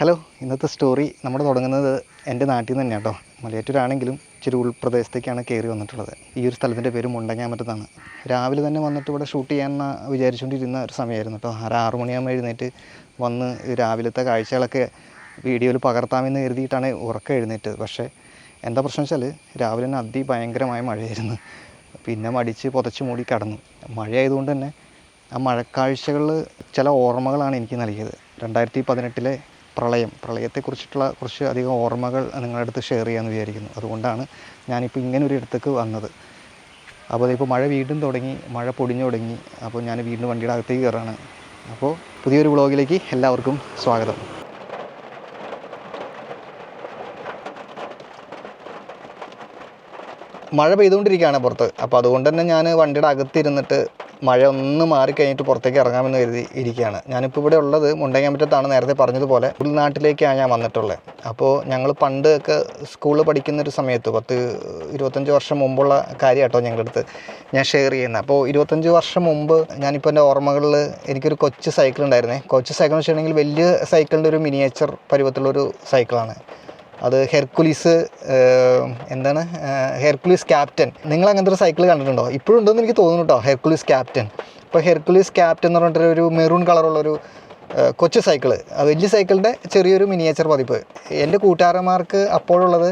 Hello ഇന്നത്തെ story നമ്മൾ തുടങ്ങുന്നത് എന്റെ നാട്ടിൽ നിന്ന് തന്നെയാണ് കേട്ടോ മലയാറ്റൂരാണെങ്കിലും ഇച്ചിരി ഉൾപ്രദേശത്തേക്കാണ് കയറി വന്നിട്ടുള്ളത്. ഈ ഒരു സ്ഥലത്തിന്റെ പേര് മുണ്ടങ്ങാമറ്റത്താണ് രാവിലെ തന്നെ വന്നിട്ട് ഇവിടെ ഷൂട്ട് ചെയ്യാമെന്ന് വിചാരിച്ചുകൊണ്ടിരുന്ന ഒരു സമയമായിരുന്നു കേട്ടോ. ആറ് ആറ് മണിയാകുമ്പോൾ എഴുന്നേറ്റ് വന്ന് രാവിലത്തെ കാഴ്ചകളൊക്കെ വീഡിയോയിൽ പകർത്താമെന്ന് കരുതിയിട്ടാണ് ഉറക്കം എഴുന്നേറ്റത്. പക്ഷേ എന്താ പ്രശ്നം വെച്ചാൽ രാവിലെ തന്നെ അതിഭയങ്കരമായ മഴയായിരുന്നു. പിന്നെ മടിച്ച് പുതച്ച് മൂടി കടന്നു. മഴയായതുകൊണ്ട് തന്നെ ആ മഴക്കാഴ്ചകളിൽ ചില ഓർമ്മകളാണ് എനിക്ക് നൽകിയത്. രണ്ടായിരത്തി പതിനെട്ടിലെ പ്രളയം. പ്രളയത്തെക്കുറിച്ചിട്ടുള്ള കുറച്ച് അധികം ഓർമ്മകൾ നിങ്ങളുടെ അടുത്ത് ഷെയർ ചെയ്യാമെന്ന് വിചാരിക്കുന്നു. അതുകൊണ്ടാണ് ഞാനിപ്പോൾ ഇങ്ങനെ ഒരു ഇടത്തേക്ക് വന്നത്. അപ്പോൾ അതിപ്പോൾ മഴ വീണ്ടും തുടങ്ങി മഴ പൊടിഞ്ഞു തുടങ്ങി. അപ്പോൾ ഞാൻ വീണ്ടും വണ്ടിയുടെ അകത്തേക്ക് കയറാണ് അപ്പോൾ പുതിയൊരു വ്ളോഗിലേക്ക് എല്ലാവർക്കും സ്വാഗതം. മഴ പെയ്തുകൊണ്ടിരിക്കുകയാണ് പുറത്ത്. അപ്പോൾ അതുകൊണ്ട് തന്നെ ഞാൻ വണ്ടിയുടെ അകത്തിരുന്നിട്ട് മഴ ഒന്ന് മാറി കഴിഞ്ഞിട്ട് പുറത്തേക്ക് ഇറങ്ങാമെന്ന് കരുതി ഇരിക്കുകയാണ്. ഞാനിപ്പോൾ ഇവിടെ ഉള്ളത് മുണ്ടങ്ങാമ്പറ്റത്താണ് നേരത്തെ പറഞ്ഞതുപോലെ. ഉൾനാട്ടിലേക്കാണ് ഞാൻ വന്നിട്ടുള്ളത്. അപ്പോൾ ഞങ്ങൾ പണ്ട് ഒക്കെ സ്കൂളിൽ പഠിക്കുന്ന ഒരു സമയത്ത് പത്ത് ഇരുപത്തഞ്ച് വർഷം മുമ്പുള്ള കാര്യം കേട്ടോ ഞങ്ങളുടെ അടുത്ത് ഞാൻ ഷെയർ ചെയ്യുന്നത്. അപ്പോൾ ഇരുപത്തഞ്ച് വർഷം മുമ്പ് ഞാനിപ്പോൾ എന്റെ ഓർമ്മകളിൽ എനിക്കൊരു കൊച്ചു സൈക്കിൾ ഉണ്ടായിരുന്നേ കൊച്ചു സൈക്കിൾ എന്ന് വെച്ചിട്ടുണ്ടെങ്കിൽ വലിയ സൈക്കിളിന്റെ ഒരു മിനിയേച്ചർ പരുവത്തിലുള്ളൊരു സൈക്കിളാണ്. അത് ഹെർക്കുലീസ് എന്താണ് ഹെർക്കുലീസ് ക്യാപ്റ്റൻ. നിങ്ങൾ അങ്ങനത്തെ ഒരു സൈക്കിൾ കണ്ടിട്ടുണ്ടോ? ഇപ്പോഴും ഉണ്ടെന്ന് എനിക്ക് തോന്നുന്നു കേട്ടോ ഹെർക്കുലീസ് ക്യാപ്റ്റൻ. ഇപ്പോൾ ഹെർക്കുലീസ് ക്യാപ്റ്റൻ എന്ന് പറഞ്ഞിട്ട് ഒരു മെറൂൺ കളറുള്ളൊരു കൊച്ചു സൈക്കിൾ വലിയ സൈക്കിളിന്റെ ചെറിയൊരു മിനിയേച്ചർ പതിപ്പ്. എന്റെ കൂട്ടുകാരന്മാർക്ക് അപ്പോഴുള്ളത്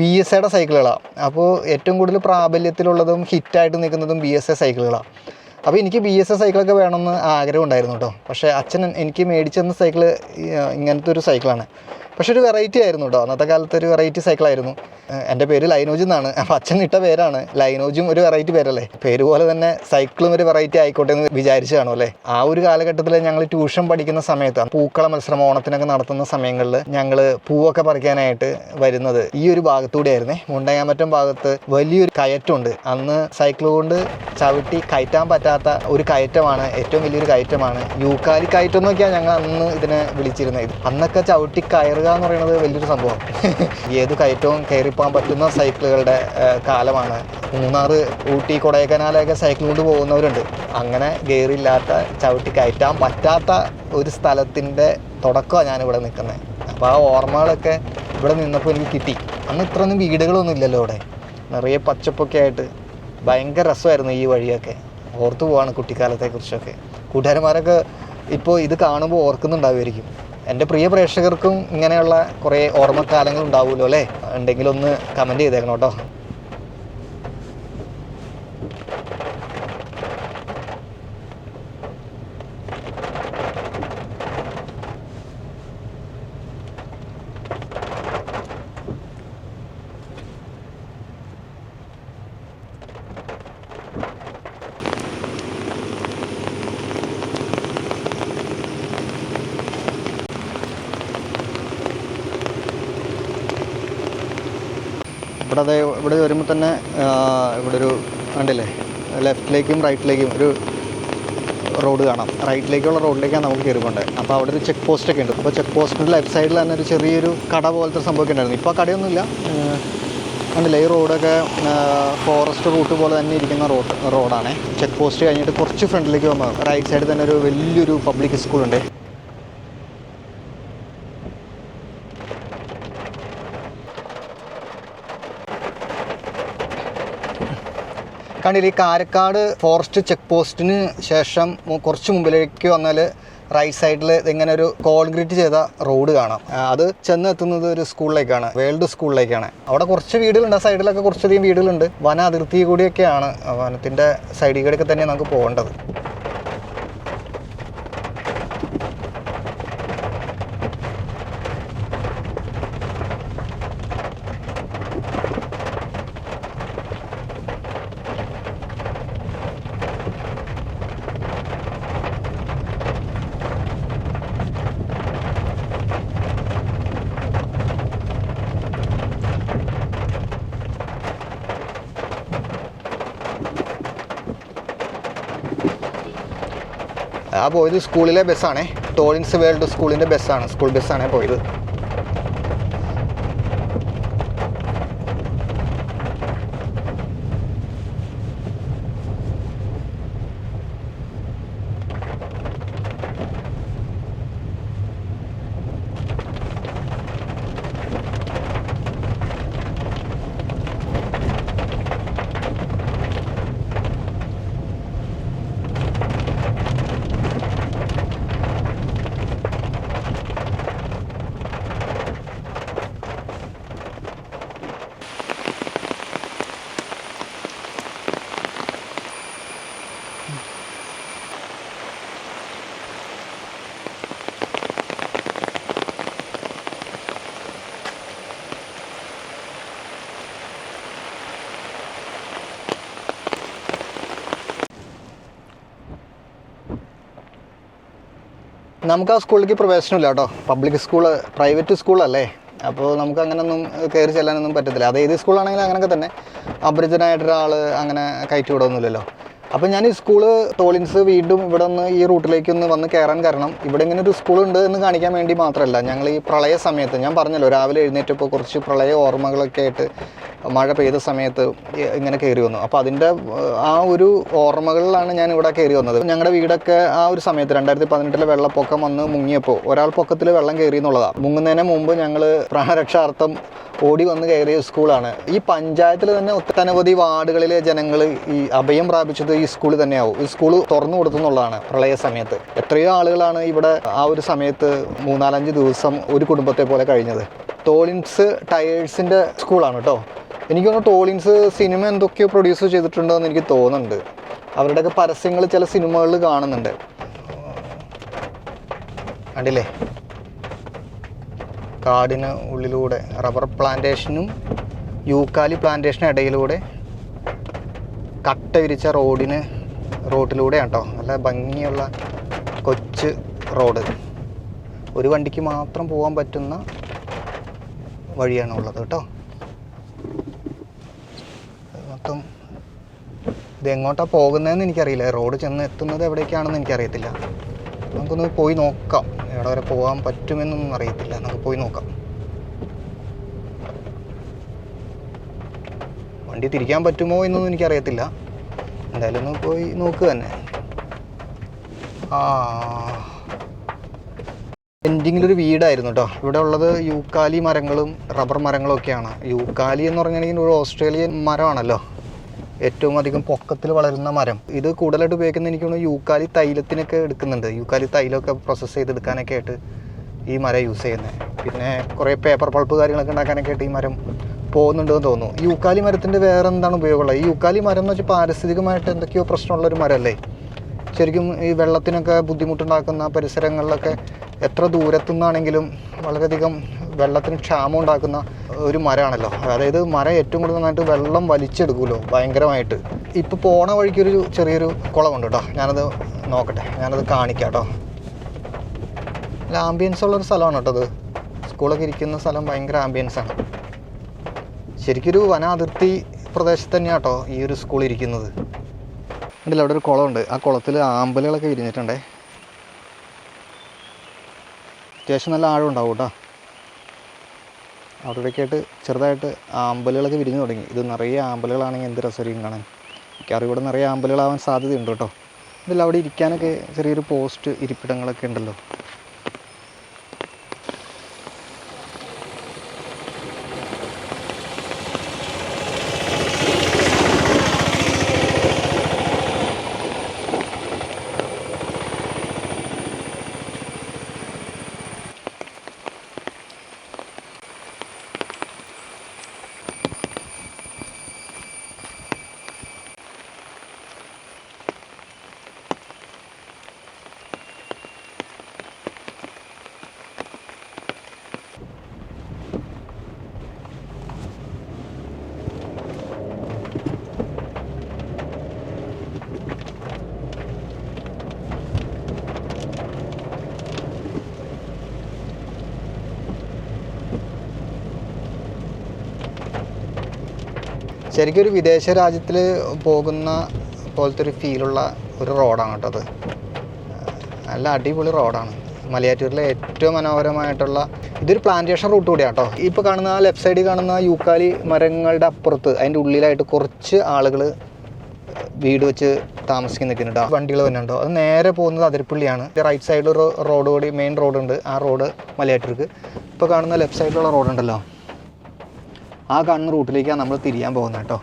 ബി എസ് എയുടെ സൈക്കിളുകളാണ് അപ്പോൾ ഏറ്റവും കൂടുതൽ പ്രാബല്യത്തിലുള്ളതും ഹിറ്റായിട്ട് നിൽക്കുന്നതും ബി എസ് എ സൈക്കിളുകളാണ് അപ്പോൾ എനിക്ക് ബി എസ് എ സൈക്കിളൊക്കെ വേണമെന്ന് ആഗ്രഹം ഉണ്ടായിരുന്നു കേട്ടോ. പക്ഷേ അച്ഛൻ എനിക്ക് മേടിച്ചെന്ന സൈക്കിൾ ഇങ്ങനത്തെ ഒരു സൈക്കിളാണ് പക്ഷേ ഒരു വെറൈറ്റി ആയിരുന്നു കേട്ടോ. അന്നത്തെ കാലത്ത് ഒരു വെറൈറ്റി സൈക്കിളായിരുന്നു ആയിരുന്നു. എന്റെ പേര് ലൈനോജ് എന്നാണ്. അപ്പോൾ അച്ഛൻ ഇട്ട പേരാണ്. ലൈനോജും ഒരു വെറൈറ്റി പേരല്ലേ? പേര് പോലെ തന്നെ സൈക്കിളും ഒരു വെറൈറ്റി ആയിക്കോട്ടെ എന്ന് വിചാരിച്ചു കാണും അല്ലേ? ആ ഒരു കാലഘട്ടത്തിൽ ഞങ്ങൾ ട്യൂഷൻ പഠിക്കുന്ന സമയത്ത് പൂക്കള മത്സരം ഓണത്തിനൊക്കെ നടത്തുന്ന സമയങ്ങളിൽ ഞങ്ങൾ പൂവൊക്കെ പറിക്കാനായിട്ട് വരുന്നത് ഈ ഒരു ഭാഗത്തൂടെയായിരുന്നേ. മുണ്ടയാമറ്റം ഭാഗത്ത് വലിയൊരു കയറ്റുണ്ട് അന്ന് സൈക്കിൾ കൊണ്ട് ചവിട്ടി കയറ്റാൻ പറ്റാത്ത ഒരു കയറ്റമാണ് ഏറ്റവും വലിയൊരു കയറ്റമാണ്. യൂക്കാലി കയറ്റം എന്നൊക്കെയാണ് ഞങ്ങൾ അന്ന് ഇതിനെ വിളിച്ചിരുന്നത്. അന്നൊക്കെ ചവിട്ടി കയറുക എന്ന് പറയുന്നത് വലിയൊരു സംഭവം. ഏത് കയറ്റവും കയറിപ്പോകാൻ പറ്റുന്ന സൈക്കിളുകളുടെ കാലമാണ്. മൂന്നാർ ഊട്ടി കൊടൈക്കനാലൊക്കെ സൈക്കിൾ കൊണ്ട് പോകുന്നവരുണ്ട്. അങ്ങനെ ഗെയറില്ലാത്ത ചവിട്ടി കയറ്റാൻ പറ്റാത്ത ഒരു സ്ഥലത്തിന്റെ തുടക്കമാണ് ഞാനിവിടെ നിൽക്കുന്നത്. അപ്പോൾ ആ ഓർമ്മകളൊക്കെ ഇവിടെ നിന്നപ്പോൾ എനിക്ക് കിട്ടി. അന്ന് ഇത്രയൊന്നും വീടുകളൊന്നും ഇല്ലല്ലോ അവിടെ. നിറയെ പച്ചപ്പൊക്കെ ആയിട്ട് ഭയങ്കര രസമായിരുന്നു ഈ വഴിയൊക്കെ. ഓർത്തു പോവാണ് കുട്ടിക്കാലത്തെക്കുറിച്ചൊക്കെ. കൂട്ടുകാരന്മാരൊക്കെ ഇപ്പോൾ ഇത് കാണുമ്പോൾ ഓർക്കുന്നുണ്ടാവുമായിരിക്കും. എന്റെ പ്രിയ പ്രേക്ഷകർക്കും ഇങ്ങനെയുള്ള കുറേ ഓർമ്മക്കാലങ്ങൾ ഉണ്ടാവുമല്ലോ അല്ലേ ഉണ്ടെങ്കിലൊന്ന് കമന്റ് ചെയ്തേക്കണം കേട്ടോ ഇവിടെ അതെ ഇവിടെ വരുമ്പോൾ തന്നെ ഇവിടെ ഒരു കണ്ടില്ലേ? ലെഫ്റ്റിലേക്കും റൈറ്റിലേക്കും ഒരു റോഡ് കാണാം. റൈറ്റിലേക്കുള്ള റോഡിലേക്കാണ് നമുക്ക് കയറി അപ്പോൾ അവിടെ ഒരു ചെക്ക് പോസ്റ്റ് ഒക്കെ ഉണ്ട്. അപ്പോൾ ചെക്ക് പോസ്റ്റിന്റെ ലെഫ്റ്റ് സൈഡിൽ തന്നെ ഒരു ചെറിയൊരു കട പോലത്തെ സംഭവമൊക്കെ ഉണ്ടായിരുന്നു ഇപ്പോൾ കടയൊന്നുമില്ല. കണ്ടില്ലേ? ഈ റോഡൊക്കെ ഫോറസ്റ്റ് റൂട്ട് പോലെ തന്നെ ഇരിക്കുന്ന റോഡ് റോഡാണ്. ചെക്ക് പോസ്റ്റ് കഴിഞ്ഞിട്ട് കുറച്ച് ഫ്രണ്ടിലേക്ക് പോകുമ്പോൾ റൈറ്റ് സൈഡിൽ തന്നെ ഒരു വലിയൊരു പബ്ലിക് സ്കൂളുണ്ട് കണ്ടില്ല ഈ കാരക്കാട് ഫോറസ്റ്റ് ചെക്ക് പോസ്റ്റിന് ശേഷം കുറച്ച് മുമ്പിലേക്ക് വന്നാൽ റൈറ്റ് സൈഡിൽ ഇങ്ങനെ ഒരു കോൺക്രീറ്റ് ചെയ്ത റോഡ് കാണാം. അത് ചെന്ന് എത്തുന്നത് ഒരു സ്കൂളിലേക്കാണ് വേൾഡ് സ്കൂളിലേക്കാണ് അവിടെ കുറച്ച് വീടുകളുണ്ട് ആ സൈഡിലൊക്കെ കുറച്ചധികം വീടുകളുണ്ട്. വന അതിർത്തി കൂടിയൊക്കെയാണ് വനത്തിന്റെ സൈഡിൽ തന്നെയാണ് നമുക്ക് പോകേണ്ടത്. ആ പോയത് സ്കൂളിലെ ബസ്സാണേ ടോളിൻസ് വേൾഡ് സ്കൂളിന്റെ ബസ്സാണ് സ്കൂൾ ബസ്സാണ് പോയത്. നമുക്ക് ആ സ്കൂളിലേക്ക് പ്രവേശനമില്ല കേട്ടോ. പബ്ലിക് സ്കൂൾ പ്രൈവറ്റ് സ്കൂളല്ലേ അപ്പോൾ നമുക്ക് അങ്ങനെയൊന്നും കയറി ചെല്ലാനൊന്നും പറ്റത്തില്ല. അത് ഏത് സ്കൂളാണെങ്കിലും അങ്ങനെയൊക്കെ തന്നെ. അപരിചിതനായിട്ടൊരാൾ അങ്ങനെ കയറ്റി വിടുകയൊന്നുമില്ലല്ലോ അപ്പോൾ ഞാൻ ഈ സ്കൂൾ തോളിൻസ് വീണ്ടും ഇവിടെ നിന്ന് ഈ റൂട്ടിലേക്ക് ഒന്ന് വന്ന് കയറാൻ കാരണം ഇവിടെ ഇങ്ങനെ ഒരു സ്കൂൾ ഉണ്ട് എന്ന് കാണിക്കാൻ വേണ്ടി മാത്രമല്ല. ഞങ്ങൾ ഈ പ്രളയ സമയത്ത് ഞാൻ പറഞ്ഞല്ലോ രാവിലെ എഴുന്നേറ്റപ്പോൾ കുറച്ച് പ്രളയ ഓർമ്മകളൊക്കെ ആയിട്ട് മഴ പെയ്ത സമയത്ത് ഇങ്ങനെ കയറി വന്നു. അപ്പോൾ അതിന്റെ ആ ഒരു ഓർമ്മകളിലാണ് ഞാൻ ഇവിടെ കയറി വന്നത്. ഞങ്ങളുടെ വീടൊക്കെ ആ ഒരു സമയത്ത് രണ്ടായിരത്തി പതിനെട്ടിലെ വെള്ളപ്പൊക്കം വന്ന് മുങ്ങിയപ്പോൾ ഒരാൾ പൊക്കത്തിൽ വെള്ളം കയറി എന്നുള്ളതാണ് മുങ്ങുന്നതിന് മുമ്പ് ഞങ്ങൾ പ്രാണരക്ഷാർത്ഥം ഓടി വന്ന് കയറിയ സ്കൂളാണ്. ഈ പഞ്ചായത്തിൽ തന്നെ ഒട്ടനവധി വാർഡുകളിലെ ജനങ്ങൾ ഈ അഭയം പ്രാപിച്ചത് ഈ സ്കൂളിൽ തന്നെയാവും. ഈ സ്കൂൾ തുറന്നു കൊടുത്തെന്നുള്ളതാണ് പ്രളയ സമയത്ത്. എത്രയോ ആളുകളാണ് ഇവിടെ ആ ഒരു സമയത്ത് മൂന്നാലഞ്ച് ദിവസം ഒരു കുടുംബത്തെ പോലെ കഴിഞ്ഞത്. ടോളിൻസ് ടയേഴ്സിന്റെ സ്കൂളാണ് കേട്ടോ. എനിക്ക് തോന്നുന്നു ടോളിൻസ് സിനിമ എന്തൊക്കെയോ പ്രൊഡ്യൂസ് ചെയ്തിട്ടുണ്ടോ എന്ന് എനിക്ക് തോന്നുന്നുണ്ട്. അവരുടെയൊക്കെ പരസ്യങ്ങൾ ചില സിനിമകളിൽ കാണുന്നുണ്ട്. കണ്ടില്ലേ? കാടിന് ഉള്ളിലൂടെ റബ്ബർ പ്ലാന്റേഷനും യൂക്കാലി പ്ലാന്റേഷനും ഇടയിലൂടെ കട്ട വിരിച്ച റോഡിന് റോഡിലൂടെയാണ് കേട്ടോ. നല്ല ഭംഗിയുള്ള കൊച്ച് റോഡ്. ഒരു വണ്ടിക്ക് മാത്രം പോകാൻ പറ്റുന്ന വഴിയാണ് ഉള്ളത് കേട്ടോ മൊത്തം ഇത് എങ്ങോട്ടാണ് പോകുന്നതെന്ന് എനിക്കറിയില്ല. റോഡ് ചെന്ന് എത്തുന്നത് എവിടേക്കാണെന്ന് എനിക്കറിയത്തില്ല. നമുക്കൊന്ന് പോയി നോക്കാം. എവിടെ വരെ പോകാൻ പറ്റുമെന്നൊന്നും അറിയത്തില്ല. നമുക്ക് പോയി നോക്കാം. വണ്ടി തിരിക്കാൻ പറ്റുമോ എന്നൊന്നും എനിക്കറിയത്തില്ല. എന്തായാലും ഒന്ന് പോയി നോക്കുക തന്നെ. ആ. എൻഡിങ്ങിലൊരു വീടായിരുന്നു കേട്ടോ ഇവിടെ ഉള്ളത് യൂക്കാലി മരങ്ങളും റബ്ബർ മരങ്ങളും ഒക്കെയാണ്. യൂക്കാലി എന്ന് പറഞ്ഞിട്ടുണ്ടെങ്കിൽ ഒരു ഓസ്ട്രേലിയൻ മരമാണല്ലോ. ഏറ്റവും അധികം പൊക്കത്തിൽ വളരുന്ന മരം. ഇത് കൂടുതലായിട്ട് ഉപയോഗിക്കുന്ന എനിക്ക് തോന്നുന്നു യൂക്കാലി തൈലത്തിനൊക്കെ എടുക്കുന്നുണ്ട്. യൂക്കാലി തൈലമൊക്കെ പ്രോസസ്സ് ചെയ്തെടുക്കാനൊക്കെ ആയിട്ട് ഈ മരം യൂസ് ചെയ്യുന്നത്. പിന്നെ കുറേ പേപ്പർ പൾപ്പ് കാര്യങ്ങളൊക്കെ ഉണ്ടാക്കാനൊക്കെ ആയിട്ട് ഈ മരം പോകുന്നുണ്ടെന്ന് തോന്നുന്നു. യൂക്കാലി മരത്തിന്റെ വേറെ എന്താണ് ഉപയോഗമുള്ളത്? ഈ യൂക്കാലി മരം എന്ന് വെച്ചാൽ പാരിസ്ഥിതികമായിട്ട് എന്തൊക്കെയോ പ്രശ്നമുള്ളൊരു മരമല്ലേ? ശരിക്കും ഈ വെള്ളത്തിനൊക്കെ ബുദ്ധിമുട്ടുണ്ടാക്കുന്ന പരിസരങ്ങളിലൊക്കെ എത്ര ദൂരത്തു നിന്നാണെങ്കിലും വളരെയധികം വെള്ളത്തിന് ക്ഷാമം ഉണ്ടാക്കുന്ന ഒരു മരമാണല്ലോ. അതായത് മരം ഏറ്റവും കൂടുതൽ നന്നായിട്ട് വെള്ളം വലിച്ചെടുക്കുമല്ലോ ഭയങ്കരമായിട്ട്. ഇപ്പോൾ പോണ വഴിക്കൊരു ചെറിയൊരു കുളമുണ്ട് കേട്ടോ ഞാനത് നോക്കട്ടെ. ഞാനത് കാണിക്കാം കേട്ടോ ആംബിയൻസ് ഉള്ളൊരു സ്ഥലമാണ് കേട്ടോ അത്. സ്കൂളൊക്കെ ഇരിക്കുന്ന സ്ഥലം ഭയങ്കര ആംബിയൻസ് ആണ്. ശരിക്കൊരു വന അതിർത്തി പ്രദേശത്ത് തന്നെയാണ് കേട്ടോ ഈ ഒരു സ്കൂൾ ഇരിക്കുന്നത്. ഉണ്ടല്ലോ അവിടെ ഒരു കുളമുണ്ട്. ആ കുളത്തിൽ ആമ്പലുകളൊക്കെ വിരിഞ്ഞിട്ടുണ്ടേ. അത്യാവശ്യം നല്ല ആഴം ഉണ്ടാവും കേട്ടോ. അവിടെ ഇവിടെയൊക്കെ ആയിട്ട് ചെറുതായിട്ട് ആമ്പലുകളൊക്കെ വിരിഞ്ഞു തുടങ്ങി. ഇത് നിറയെ ആമ്പലുകളാണെങ്കിൽ എന്ത് രസമായിരിക്കും കാണാൻ. മിക്കവാറും ഇവിടെ നിറയെ ആമ്പലുകളാവാൻ സാധ്യതയുണ്ട് കേട്ടോ. ഇതിൽ അവിടെ ഇരിക്കാനൊക്കെ ചെറിയൊരു പോസ്റ്റ് ഇരിപ്പിടങ്ങളൊക്കെ ഉണ്ടല്ലോ. ശരിക്കും ഒരു വിദേശ രാജ്യത്തിൽ പോകുന്ന പോലത്തെ ഒരു ഫീലുള്ള ഒരു റോഡാണ് കേട്ടോ അത്. നല്ല അടിപൊളി റോഡാണ്. മലയാറ്റൂരിലെ ഏറ്റവും മനോഹരമായിട്ടുള്ള ഇതൊരു പ്ലാന്റേഷൻ റൂട്ട് കൂടിയാണ് കേട്ടോ. ഇപ്പോൾ കാണുന്ന ആ ലെഫ്റ്റ് സൈഡിൽ കാണുന്ന യൂക്കാലി മരങ്ങളുടെ അപ്പുറത്ത് അതിന്റെ ഉള്ളിലായിട്ട് കുറച്ച് ആളുകൾ വീട് വെച്ച് താമസിക്കുന്ന നിൽക്കുന്നുണ്ട് വണ്ടികൾ വരുന്നുണ്ടോ. അത് നേരെ പോകുന്നത് അതിരപ്പള്ളിയാണ്. റൈറ്റ് സൈഡിൽ ഒരു റോഡ് കൂടി മെയിൻ റോഡുണ്ട് ആ റോഡ് മലയാറ്റൂർക്ക്. ഇപ്പോൾ കാണുന്ന ലെഫ്റ്റ് സൈഡിലുള്ള റോഡുണ്ടല്ലോ ആ കാണുന്ന റൂട്ടിലേക്കാണ് നമ്മൾ തിരിയാൻ പോകുന്നത് കേട്ടോ.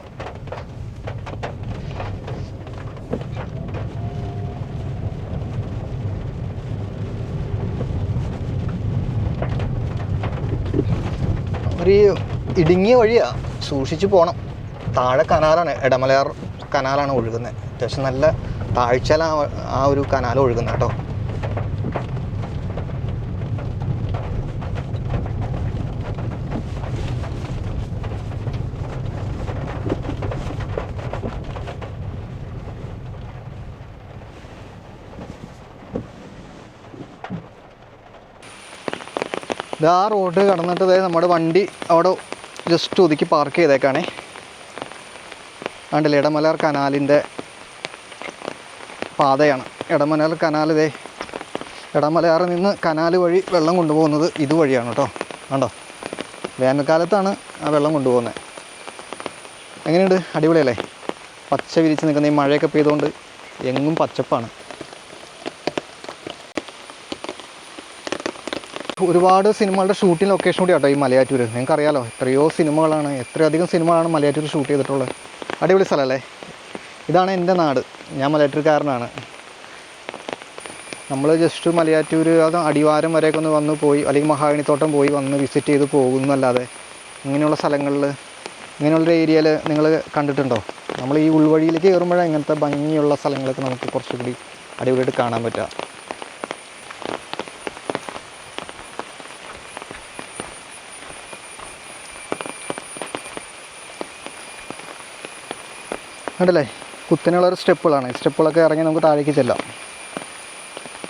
ഒരു ഇടുങ്ങിയ വഴിയാ സൂക്ഷിച്ച് പോകണം താഴെ കനാലാണ് ഇടമലയാർ കനാലാണ് ഒഴുകുന്നത് അത്യാവശ്യം നല്ല താഴ്ചയിലാണ് ആ ഒരു കനാൽ ഒഴുകുന്നത് കേട്ടോ. ഇത് ആ റോഡ് കടന്നിട്ട് ദേ നമ്മുടെ വണ്ടി അവിടെ ജസ്റ്റ് ഒതുക്കി പാർക്ക് ചെയ്തേക്കാണേ. കണ്ടില്ലേ? ഇടമലർ കനാലിന്റെ പാതയാണ്. ഇടമലർ കനാൽ ഇതേ ഇടമലയാറിൽ നിന്ന് കനാൽ വഴി വെള്ളം കൊണ്ടുപോകുന്നത് ഇതുവഴിയാണ് കേട്ടോ. കണ്ടോ? വേനൽക്കാലത്താണ് ആ വെള്ളം കൊണ്ടുപോകുന്നത് എങ്ങനെയുണ്ട്? അടിപൊളിയല്ലേ? പച്ച വിരിച്ച് നിൽക്കുന്ന ഈ മഴയൊക്കെ പെയ്തുകൊണ്ട് എങ്ങും പച്ചപ്പാണ്. ഒരുപാട് സിനിമകളുടെ ഷൂട്ടിംഗ് ലൊക്കേഷൻ കൂടി കേട്ടോ ഈ മലയാറ്റൂർ നിങ്ങൾക്ക് അറിയാലോ എത്രയോ സിനിമകളാണ് എത്രയധികം സിനിമകളാണ് മലയാറ്റൂർ ഷൂട്ട് ചെയ്തിട്ടുള്ളത്. അടിപൊളി സ്ഥലമല്ലേ? ഇതാണ് എന്റെ നാട്. ഞാൻ മലയാറ്റൂർക്കാരനാണ്. നമ്മൾ ജസ്റ്റ് മലയാറ്റൂർ അത് അടിവാരം വരെയൊക്കെ ഒന്ന് വന്ന് പോയി അല്ലെങ്കിൽ മഹാഗണിത്തോട്ടം പോയി വന്ന് വിസിറ്റ് ചെയ്ത് പോകുന്നല്ലാതെ ഇങ്ങനെയുള്ള സ്ഥലങ്ങളിൽ ഇങ്ങനെയുള്ള ഏരിയയിൽ നിങ്ങൾ കണ്ടിട്ടുണ്ടോ? നമ്മൾ ഈ ഉൾവഴിയിലേക്ക് കയറുമ്പോഴാണ് ഇങ്ങനത്തെ ഭംഗിയുള്ള സ്ഥലങ്ങളൊക്കെ നമുക്ക് കുറച്ചുകൂടി അടിപൊളിയായിട്ട് കാണാൻ പറ്റുക. കണ്ടല്ലേ? കുത്തിനുള്ള ഒരു സ്റ്റെപ്പുകളാണ് സ്റ്റെപ്പുകളൊക്കെ ഇറങ്ങി നമുക്ക് താഴേക്ക് ചെല്ലാം.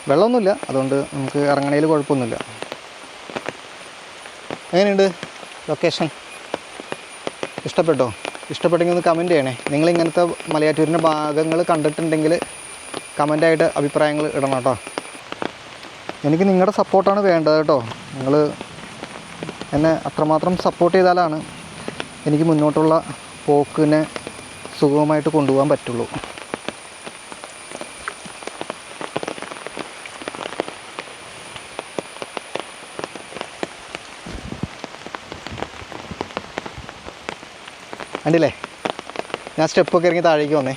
വെള്ളമൊന്നുമില്ല. അതുകൊണ്ട് നമുക്ക് ഇറങ്ങണേൽ കുഴപ്പമൊന്നുമില്ല. എങ്ങനെയുണ്ട് ലൊക്കേഷൻ ഇഷ്ടപ്പെട്ടോ? ഇഷ്ടപ്പെട്ടെങ്കിൽ ഒന്ന് കമന്റ് ചെയ്യണേ. നിങ്ങൾ ഇങ്ങനത്തെ മലയാറ്റൂരിന്റെ ഭാഗങ്ങൾ കണ്ടിട്ടുണ്ടെങ്കിൽ കമന്റായിട്ട് അഭിപ്രായങ്ങൾ ഇടണം കേട്ടോ. എനിക്ക് നിങ്ങളുടെ സപ്പോർട്ടാണ് വേണ്ടത് കേട്ടോ. നിങ്ങൾ എന്നെ അത്രമാത്രം സപ്പോർട്ട് ചെയ്താലാണ് എനിക്ക് മുന്നോട്ടുള്ള പോക്കിനെ സുഗമമായിട്ട് കൊണ്ടുപോകാൻ പറ്റുള്ളൂ. കണ്ടില്ലേ? ഞാൻ സ്റ്റെപ്പൊക്കെ ഇറങ്ങി താഴേക്ക് വന്നേ.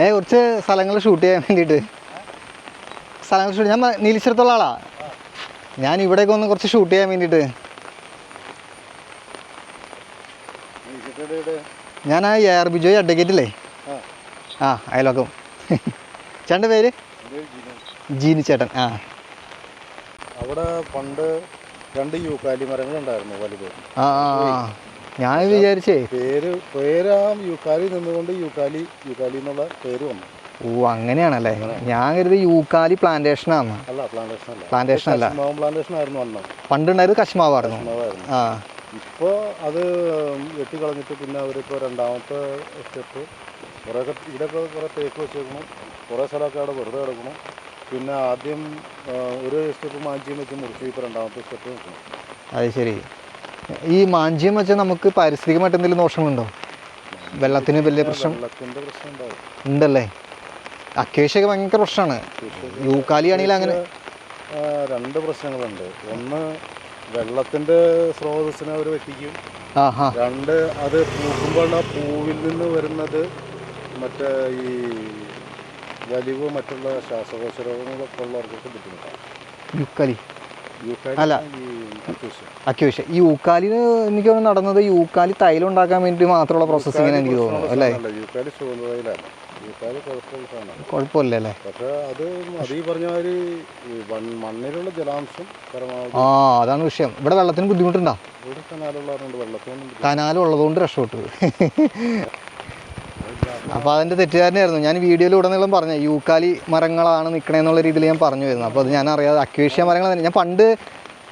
ഏ കുറച്ച് സ്ഥലങ്ങൾ ഷൂട്ട് ചെയ്യാൻ വേണ്ടിയിട്ട്. സ്ഥലങ്ങൾ ഷൂട്ട് ഞാൻ നീലിശ്വരത്തുള്ള ആളാ. ഞാൻ ഇവിടേക്ക് ഒന്ന് കുറച്ച് ഷൂട്ട് ചെയ്യാൻ വേണ്ടിയിട്ട്. ഞാൻ ആ എ ആർ ബിജോയ് അഡ്വക്കേറ്റില്ലേ ആ അയലോക്കം ചേട്ടന്റെ പേര്? ജീനി ചേട്ടൻ ആ. അവിടെ പണ്ട് രണ്ട് യൂക്കാലി മരങ്ങളുണ്ടായിരുന്നു വലുത്. ആ. ഞാൻ വിചാരിച്ചേ. പേര് പേര് ആ യൂക്കാലി നിന്നുകൊണ്ട് യൂക്കാലി യൂക്കാലി എന്നുള്ള പേര് വന്നു. ഓ അങ്ങനെയാണല്ലേ? ഞാൻ കരുതി യൂക്കാലി പ്ലാന്റേഷൻ ആണ് പ്ലാന്റേഷൻ അല്ല പണ്ടുണ്ടായത് കശ്മാവായിരുന്നു. ആ. ഇപ്പോ അത് വെട്ടിക്കളഞ്ഞിട്ട് പിന്നെ അവരിപ്പോ രണ്ടാമത്തെ സ്റ്റെപ്പ്. കുറേയൊക്കെ ഇവിടെയൊക്കെ കുറേ തേക്ക് വെച്ചേക്കണം. കുറേ സ്ഥലമൊക്കെ അവിടെ വെറുതെ കിടക്കണം. പിന്നെ ആദ്യം ഒരു സ്റ്റെപ്പ് മാഞ്ചിയും വെച്ച് മുറിച്ച്. ഇപ്പോൾ രണ്ടാമത്തെ സ്റ്റെപ്പ് വെക്കണം. അത് ശരി. ഈ മാഞ്ചിയം വെച്ചാൽ നമുക്ക് പാരിസ്ഥിതികമായിട്ട് എന്തെങ്കിലും ദോഷങ്ങളുണ്ടോ? വെള്ളത്തിന് വലിയ പ്രശ്നം? ഉണ്ടല്ലേ? അക്കേഷ്യൊക്കെ ഭയങ്കര പ്രശ്നമാണ്. യൂക്കാലി ആണെങ്കിൽ അങ്ങനെ. രണ്ട് പ്രശ്നങ്ങളുണ്ട്. ഒന്ന് വെള്ളത്തിന്റെ സ്രോതസ്സിനെ അവർ വെട്ടിക്കും. രണ്ട് അത് പൂക്കുമ്പോൾ ആ പൂവിൽ നിന്ന് വരുന്നത് മറ്റേ ഈ വലിവ് മറ്റുള്ള ശ്വാസകോശ രോഗങ്ങളൊക്കെ ഉള്ളവർക്കൊക്കെ ബുദ്ധിമുട്ടാണ്. യൂക്കാലി. അല്ല. ഈ അക്യൂഷൻ. ഈ യൂക്കാലിന് എനിക്ക് നടന്നത് യൂക്കാലി തൈലം ഉണ്ടാക്കാൻ വേണ്ടി മാത്രമുള്ള പ്രോസസ്സിങ്ങിന് എനിക്ക് തോന്നുന്നു അല്ലേ? യൂക്കാലി കുഴപ്പമുള്ള സാധനമാണ് കുഴപ്പമില്ല അല്ലേ പക്ഷേ അത് അത് ഈ പറഞ്ഞ മാതിരി ഈ വൺ- മണ്ണിലുള്ള ജലാംശം പരമാവധി ആ അതാണ് വിഷയം. ഇവിടെ വെള്ളത്തിന് ബുദ്ധിമുട്ടുണ്ടോ? ഇവിടെ കനാലുള്ളതുകൊണ്ട്. കനാലും രക്ഷപ്പെട്ടു. അപ്പോൾ അതിന്റെ തെറ്റുകാരനായിരുന്നു ഞാൻ വീഡിയോയിൽ ഉടനീളം പറഞ്ഞു യൂക്കാലി മരങ്ങളാണ് നിൽക്കണേന്നുള്ള രീതിയിൽ ഞാൻ പറഞ്ഞു വരുന്നത്. അപ്പോൾ അത് ഞാൻ അറിയാതെ അക്വേഷ്യ മരങ്ങൾ തന്നെ. ഞാൻ പണ്ട്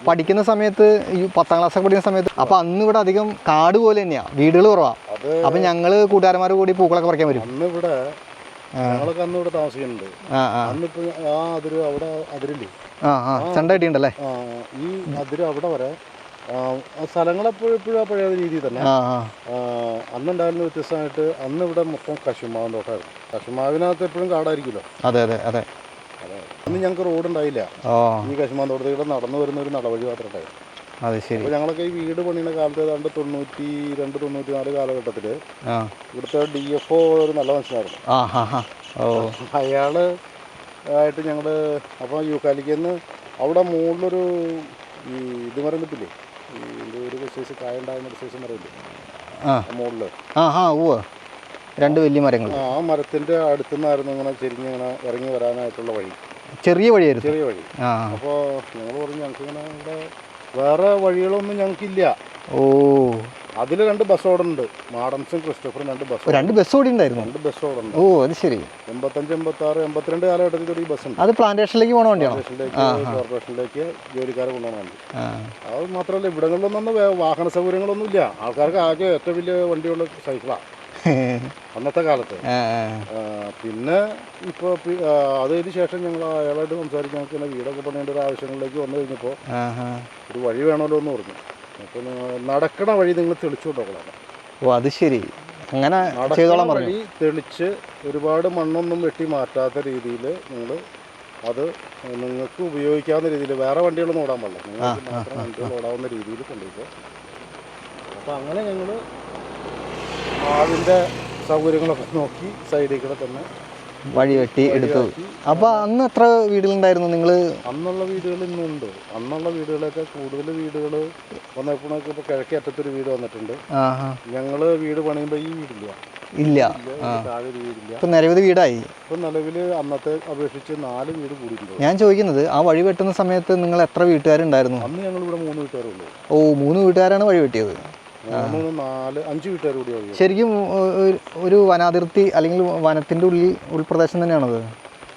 പഠിക്കുന്ന സമയത്ത് ഈ പത്താം ക്ലാസ്സൊക്കെ പഠിക്കുന്ന സമയത്ത് അപ്പോൾ അന്ന് ഇവിടെ അധികം കാട് പോലെ തന്നെയാണ് വീടുകൾ കുറവാ. അപ്പൊ ഞങ്ങൾ കൂട്ടുകാരന്മാർ കൂടി പൂക്കളൊക്കെ പറിക്കാൻ വരും. അന്ന് ഇവിടെ ഞങ്ങളൊക്കെ അന്ന് ഇവിടെ താമസിക്കുന്നുണ്ട്. അന്നിപ്പോൾ ആ. അതിര് അവിടെ അതിരില്ലേ? ആ ആ. ചണ്ട ഈ അതിര് അവിടെ വരെ സ്ഥലങ്ങൾ എപ്പോഴും എപ്പോഴും ആ പഴയ രീതിയിൽ തന്നെ. അന്നുണ്ടായിരുന്ന വ്യത്യസ്തമായിട്ട് അന്ന് ഇവിടെ മൊത്തം കശുമാവിൻ തോട്ടമായിരുന്നു കശുമാവിനകത്ത് എപ്പോഴും കാടായിരിക്കുമല്ലോ. അതെ അതെ അതെ. അന്ന് ഞങ്ങൾക്ക് റോഡ് ഉണ്ടായില്ല. ഓ ഈ കശുമാവിൻ തോട്ടത്തിലൂടെ നടന്നു വരുന്ന ഒരു നടവഴി മാത്രമേ ഉണ്ടായിരുന്നു അത് ശരി. അപ്പോൾ ഞങ്ങളൊക്കെ ഈ വീട് പണിയുന്ന കാലത്ത് ഏതാണ്ട് തൊണ്ണൂറ്റി രണ്ട് തൊണ്ണൂറ്റി നാല് കാലഘട്ടത്തിൽ ആ. ഇവിടുത്തെ ഡി എഫ് ഒ ഒരു നല്ല മനുഷ്യനായിരുന്നു. ആ ഹാ ഹാ. ഓ. അയാൾ ആയിട്ട് ഞങ്ങൾ അപ്പോൾ യൂക്കാലിക്കുന്ന് അവിടെ മുകളിലൊരു ഈ ഇത് മരം ഈ ഇത് ഒരു സൈസ് കായ ഉണ്ടാകുന്ന ഒരു സൈസ് മരമില്ലേ ആ. മുകളിൽ ആ ഹാ ഉവ്വ്. രണ്ട് വലിയ മരങ്ങൾ ആ മരത്തിന്റെ അടുത്തുനിന്നായിരുന്നു ഇങ്ങനെ ചെരിഞ്ഞ് ഇങ്ങനെ ഇറങ്ങി വരാനായിട്ടുള്ള വഴി. ചെറിയ വഴിയായിരുന്നു. ചെറിയ വഴി. ആ. അപ്പോൾ ഞങ്ങൾ പറഞ്ഞു ഞങ്ങൾക്ക് ഇങ്ങനെ ഇവിടെ വേറെ വഴികളൊന്നും ഞങ്ങൾക്കില്ല ഓ. അതിൽ രണ്ട് ബസ് ഓടുന്നുണ്ട് മാഡംസും ക്രിസ്റ്റഫറും രണ്ട് ബസ് രണ്ട് ബസ് ഓടി ഉണ്ടായിരുന്നു രണ്ട് ബസ് ഓടുന്നുണ്ട് ഓ അത് ശരി. എൺപത്തഞ്ച് എൺപത്തി ആറ് എൺപത്തിരണ്ട് കാലഘട്ടത്തിൽ ഒരു ബസ് ഉണ്ട്. അത് പ്ലാന്റേഷനിലേക്ക് പോകണ വണ്ടിയാണോ? കോർപ്പറേഷനിലേക്ക് ജോലിക്കാരെ കൊണ്ടുപോകണം വണ്ടി. അത് മാത്രമല്ല ഇവിടങ്ങളിലൊന്നും വാഹന സൗകര്യങ്ങളൊന്നും ഇല്ല ആൾക്കാർക്ക് ആകെ ഏറ്റവും വലിയ വണ്ടിയുള്ള സൈക്കിളാണ് അന്നത്തെ കാലത്ത് പിന്നെ ഇപ്പോൾ അതിന് ശേഷം ഞങ്ങൾ അയാളായിട്ട് സംസാരിക്കാൻ പിന്നെ വീടൊക്കെ പണിയേണ്ട ഒരു ആവശ്യങ്ങളിലേക്ക് വന്നു കഴിഞ്ഞപ്പോൾ ഒരു വഴി വേണമല്ലോ എന്ന് പറഞ്ഞു. അപ്പോൾ നടക്കണ വഴി നിങ്ങൾ തെളിച്ചു കൊണ്ടുപോകണം ഓ അത് ശരി. അങ്ങനെ വഴി തെളിച്ച് ഒരുപാട് മണ്ണൊന്നും വെട്ടി മാറ്റാത്ത രീതിയിൽ നിങ്ങൾ അത് നിങ്ങൾക്ക് ഉപയോഗിക്കാവുന്ന രീതിയിൽ വേറെ വണ്ടികളൊന്നും ഓടാൻ പാടില്ല. നിങ്ങൾക്ക് മാത്രം വണ്ടികൾ ഓടാവുന്ന രീതിയിൽ കൊണ്ടുപോകും അപ്പോൾ അങ്ങനെ ഞങ്ങൾ അതിന്റെ സൗകര്യങ്ങളൊക്കെ നോക്കി സൈഡിൽ കൂടെ തന്നെ വഴി വെട്ടി എടുത്തു. അപ്പൊ അന്ന് എത്ര വീടുകളുണ്ടായിരുന്നു നിങ്ങൾ അന്നുള്ള വീടുകൾ ഇന്നുണ്ട് അന്നുള്ള വീടുകളൊക്കെ കൂടുതൽ വീടുകൾ വന്നപ്പോഴൊക്കെ ഇപ്പൊ കിഴക്കേ അറ്റത്തൊരു വീട് വന്നിട്ടുണ്ട്. ഞങ്ങൾ വീട് പണിയുമ്പോ ഈ വീടില്ല. ഇല്ല. ഇപ്പൊ നിരവധി വീടായി. ഇപ്പൊ നിലവിൽ അന്നത്തെ അപേക്ഷിച്ച് നാല് വീട് കൂടിയിട്ടുണ്ട്. ഞാൻ ചോദിക്കുന്നത് ആ വഴി വെട്ടുന്ന സമയത്ത് നിങ്ങൾ എത്ര വീട്ടുകാരുണ്ടായിരുന്നു? അന്ന് ഞങ്ങൾ ഇവിടെ മൂന്ന് വീട്ടുകാരേ ഉള്ളൂ. ഓ മൂന്ന് വീട്ടുകാരാണ് വഴി വെട്ടിയത്. മൂന്ന് നാല് അഞ്ച് വീട്ടുകാർ കൂടി ശരിക്കും ഒരു- വനാതിർത്തി അല്ലെങ്കിൽ വനത്തിന്റെ ഉള്ളിൽ ഉൾപ്രദേശം തന്നെയാണത്?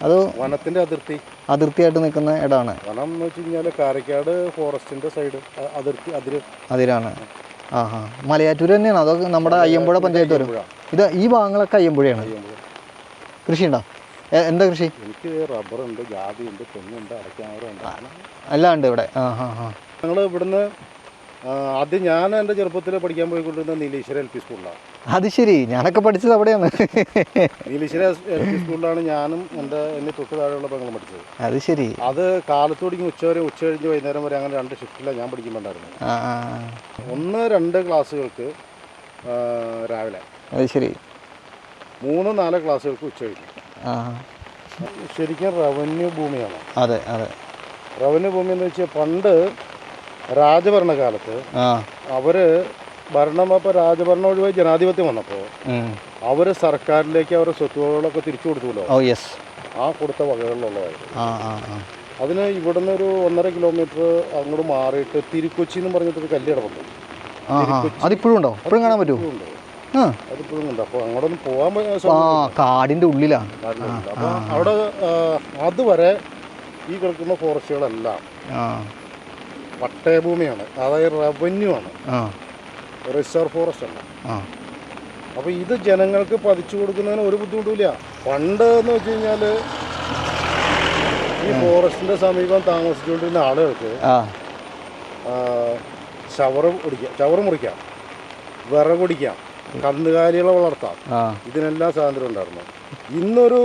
അത് വനത്തിന്റെ അതിർത്തി. അതിർത്തിയായിട്ട് നിൽക്കുന്ന ഇടമാണ് വനം എന്ന് വെച്ച് കഴിഞ്ഞാൽ കാരക്കാട് ഫോറസ്റ്റിന്റെ സൈഡ് അതിർത്തി അതിര്. അതിരാണ്. ആഹാ. മലയാറ്റൂർ തന്നെയാണ്? അതൊക്കെ നമ്മുടെ അയ്യമ്പുഴ പഞ്ചായത്ത് വരും? ഇത് ഈ ഭാഗങ്ങളൊക്കെ അയ്യമ്പുഴയാണ്. കൃഷി ഉണ്ടോ എന്താ കൃഷി? എനിക്ക് റബ്ബറുണ്ട് ജാതിയുണ്ട് തെങ്ങുണ്ട് അടയ്ക്കാമറുണ്ട് എല്ലാം ഉണ്ട് ഇവിടെ. ആ ഹാ ഹാ ഞങ്ങൾ ഇവിടുന്ന് ആദ്യം ഞാൻ എന്റെ ചെറുപ്പത്തിൽ പഠിക്കാൻ പോയിക്കൊണ്ടിരുന്ന നീലീശ്വര എൽ പി സ്കൂളിലാണ്. അത് ശരി ഞാനൊക്കെ പഠിച്ചത് അവിടെയാണ്. നീലീശ്വര എൽ പി സ്കൂളിലാണ് ഞാനും എന്റെ എന്നെ തൊട്ട് താഴെയുള്ള പെങ്ങളും പഠിച്ചത്. അത് ശരി. അത് കാലത്ത് പഠിക്കും ഉച്ച വരെ ഉച്ച കഴിഞ്ഞ് വൈകുന്നേരം വരെ അങ്ങനെ രണ്ട് ഷിഫ്റ്റിലാണ് ഞാൻ പഠിക്കുന്നുണ്ടായിരുന്നു. ഒന്ന് രണ്ട് ക്ലാസ്സുകൾക്ക് രാവിലെ. അത് ശരി. മൂന്ന് നാല് ക്ലാസ്സുകൾക്ക് ഉച്ച കഴിഞ്ഞ്. ശരിക്കും റവന്യൂ ഭൂമിയാണ്. അതെ അതെ. റവന്യൂ ഭൂമി എന്ന് വെച്ചാൽ പണ്ട് രാജഭരണകാലത്ത് അവർ ഭരണം അപ്പോൾ രാജഭരണം ഒഴിവായി ജനാധിപത്യം വന്നപ്പോൾ അവർ സർക്കാരിലേക്ക് അവരുടെ സ്വത്തുവകളൊക്കെ തിരിച്ചു കൊടുത്തുല്ലോ? ആ കൊടുത്ത വകകളിലുള്ളതായിരുന്നു. അതിന് ഇവിടുന്ന് ഒരു ഒന്നര കിലോമീറ്റർ അങ്ങോട്ട് മാറിയിട്ട് തിരുക്കൊച്ചി എന്ന് പറഞ്ഞിട്ട് കല്ലിടമുണ്ട് ആ ആ. അതിപ്പോഴും ഉണ്ടോ? ഇപ്പോഴും കാണാൻ പറ്റുമോ? അതിപ്പോഴും ഉണ്ട്. അപ്പോൾ അങ്ങോട്ടൊന്നും പോകാൻ. കാടിന്റെ ഉള്ളിലാണ് അപ്പോൾ അവിടെ അതുവരെ ഈ കിടക്കുന്ന ഫോറസ്റ്റുകളെല്ലാം പട്ടയഭൂമിയാണ് അതായത് റവന്യൂ ആണ്. റിസർവ് ഫോറസ്റ്റ് അല്ല ആ. അപ്പോൾ ഇത് ജനങ്ങൾക്ക് പതിച്ചു കൊടുക്കുന്നതിന് ഒരു ബുദ്ധിമുട്ടുമില്ല. പണ്ട് എന്ന് വെച്ച് കഴിഞ്ഞാൽ ഈ ഫോറസ്റ്റിന്റെ സമീപം താമസിച്ചുകൊണ്ടിരുന്ന ആളുകൾക്ക് ചവറ് കുടിക്കാം ചവറ് മുറിക്കാം വിറകൊടിക്കാം കന്നുകാലികളെ വളർത്താം. ഇതിനെല്ലാം സ്വാതന്ത്ര്യം ഉണ്ടായിരുന്നു. ഇന്നൊരു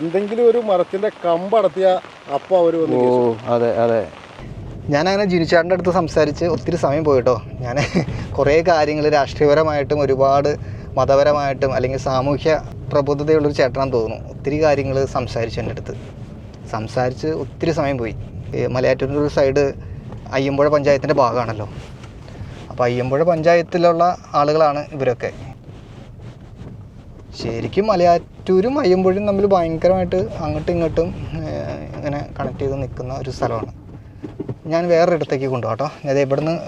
എന്തെങ്കിലും ഒരു മരത്തിന്റെ കമ്പടത്തിയ അപ്പൊ അവർ വന്നു. അതെ അതെ. ഞാനങ്ങനെ ജിനിച്ചാറിന്റെ അടുത്ത് സംസാരിച്ച് ഒത്തിരി സമയം പോയിട്ടോ. ഞാൻ കുറേ കാര്യങ്ങൾ രാഷ്ട്രീയപരമായിട്ടും ഒരുപാട് മതപരമായിട്ടും അല്ലെങ്കിൽ സാമൂഹ്യ പ്രബുദ്ധതയുള്ളൊരു ചേട്ടനാന്ന് തോന്നുന്നു. ഒത്തിരി കാര്യങ്ങൾ സംസാരിച്ചു എന്റെ അടുത്ത്. സംസാരിച്ച് ഒത്തിരി സമയം പോയി. ഒരു സൈഡ് അയ്യമ്പുഴ പഞ്ചായത്തിന്റെ ഭാഗമാണല്ലോ. അപ്പോൾ അയ്യമ്പുഴ പഞ്ചായത്തിലുള്ള ആളുകളാണ് ഇവരൊക്കെ. ശരിക്കും മലയാറ്റൂരും അയ്യമ്പുഴയും തമ്മിൽ ഭയങ്കരമായിട്ട് അങ്ങോട്ടും ഇങ്ങോട്ടും ഇങ്ങനെ കണക്ട് ചെയ്ത് നിൽക്കുന്ന ഒരു സ്ഥലമാണ്. ഞാൻ വേറൊരിടത്തേക്ക് കൊണ്ടുപോകാം കേട്ടോ. അതായത് ഇവിടുന്ന്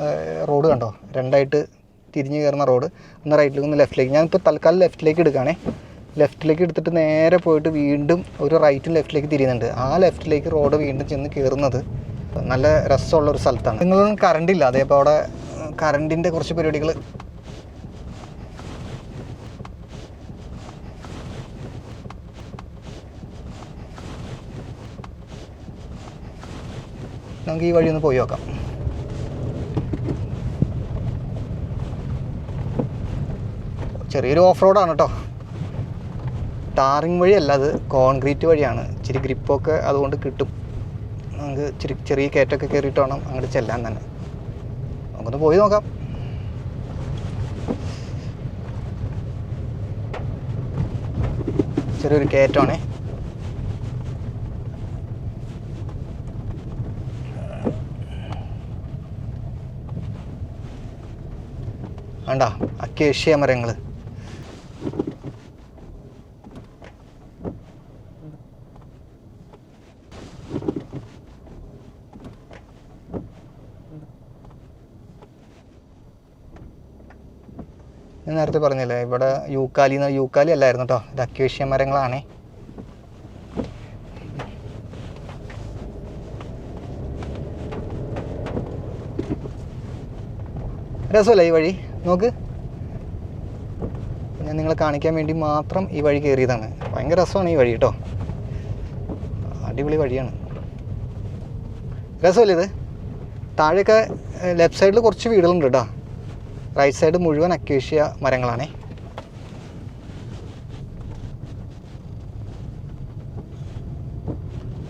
റോഡ് കണ്ടോ? രണ്ടായിട്ട് തിരിഞ്ഞ് കയറുന്ന റോഡ്. ഒന്ന് റൈറ്റിലേക്ക് ഒന്ന് ലെഫ്റ്റിലേക്ക്. ഞാനിപ്പോൾ തൽക്കാലം ലെഫ്റ്റിലേക്ക് എടുക്കുകയാണേ. ലെഫ്റ്റിലേക്ക് എടുത്തിട്ട് നേരെ പോയിട്ട് വീണ്ടും ഒരു റൈറ്റും ലെഫ്റ്റിലേക്ക് തിരിയുന്നുണ്ട്. ആ ലെഫ്റ്റിലേക്ക് റോഡ് വീണ്ടും ചെന്ന് കയറുന്നത് നല്ല രസമുള്ള ഒരു സ്ഥലത്താണ്. നിങ്ങളൊന്നും കറണ്ടില്ല അതേപോലെ അവിടെ കറണ്ടിന്റെ കുറച്ച് പരിപാടികൾ നമുക്ക് ഈ വഴി ഒന്ന് പോയി നോക്കാം. ചെറിയൊരു ഓഫ് റോഡാണ് കേട്ടോ ടാറിങ് വഴിയല്ല അത് കോൺക്രീറ്റ് വഴിയാണ്. ഇച്ചിരി ഗ്രിപ്പൊക്കെ അതുകൊണ്ട് കിട്ടും. നമുക്ക് ഇച്ചിരി ചെറിയ കയറ്റമൊക്കെ കയറിയിട്ട് വേണം അങ്ങോട്ട് ചെല്ലാൻ തന്നെ. നമുക്കൊന്ന് പോയി നോക്കാം. ചെറിയൊരു കയറ്റമാണേ. വേണ്ട അക്കേഷ്യ മരങ്ങൾ ഞാൻ നേരത്തെ പറഞ്ഞില്ലേ ഇവിടെ യൂക്കാലി എന്ന് യൂക്കാലി അല്ലായിരുന്നു കേട്ടോ ഇത് അക്വേഷ്യ മരങ്ങളാണേ. രസമല്ലേ ഈ വഴി? നോക്ക്. ഞാൻ നിങ്ങളെ കാണിക്കാൻ വേണ്ടി മാത്രം ഈ വഴി കയറിയതാണ്. ഭയങ്കര രസമാണ് ഈ വഴി കേട്ടോ. അടിപൊളി വഴിയാണ്. രസമല്ലേ ഇത്? താഴെയൊക്കെ ലെഫ്റ്റ് സൈഡിൽ കുറച്ച് വീടുകളുണ്ട് കേട്ടോ. റൈറ്റ് സൈഡ് മുഴുവൻ അക്വേഷ്യ മരങ്ങളാണേ.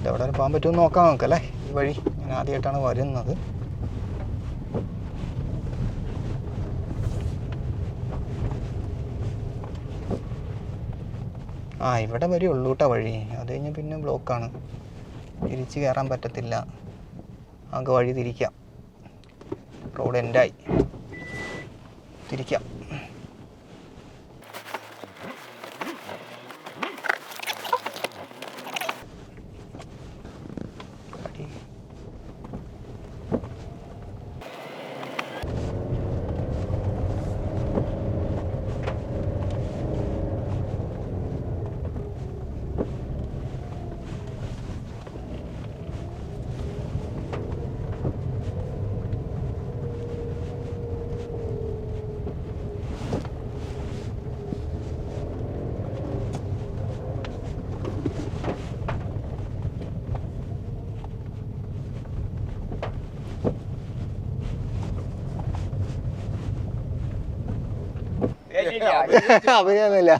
എവിടെ വരെ പോകാൻ പറ്റുമെന്ന് നോക്കാം നോക്കല്ലേ ഈ വഴി ഞാൻ ആദ്യമായിട്ടാണ് വരുന്നത്. ആ ഇവിടെ വരെ ഉള്ളൂ കേട്ടോ വഴി. അത് കഴിഞ്ഞ് പിന്നെ ബ്ലോക്കാണ്. തിരിച്ച് കയറാൻ പറ്റത്തില്ല. നമുക്ക് വഴി തിരിക്കാം. റോഡ് എൻഡായി തിരിക്കാം. അഭിനയൊന്നുമില്ല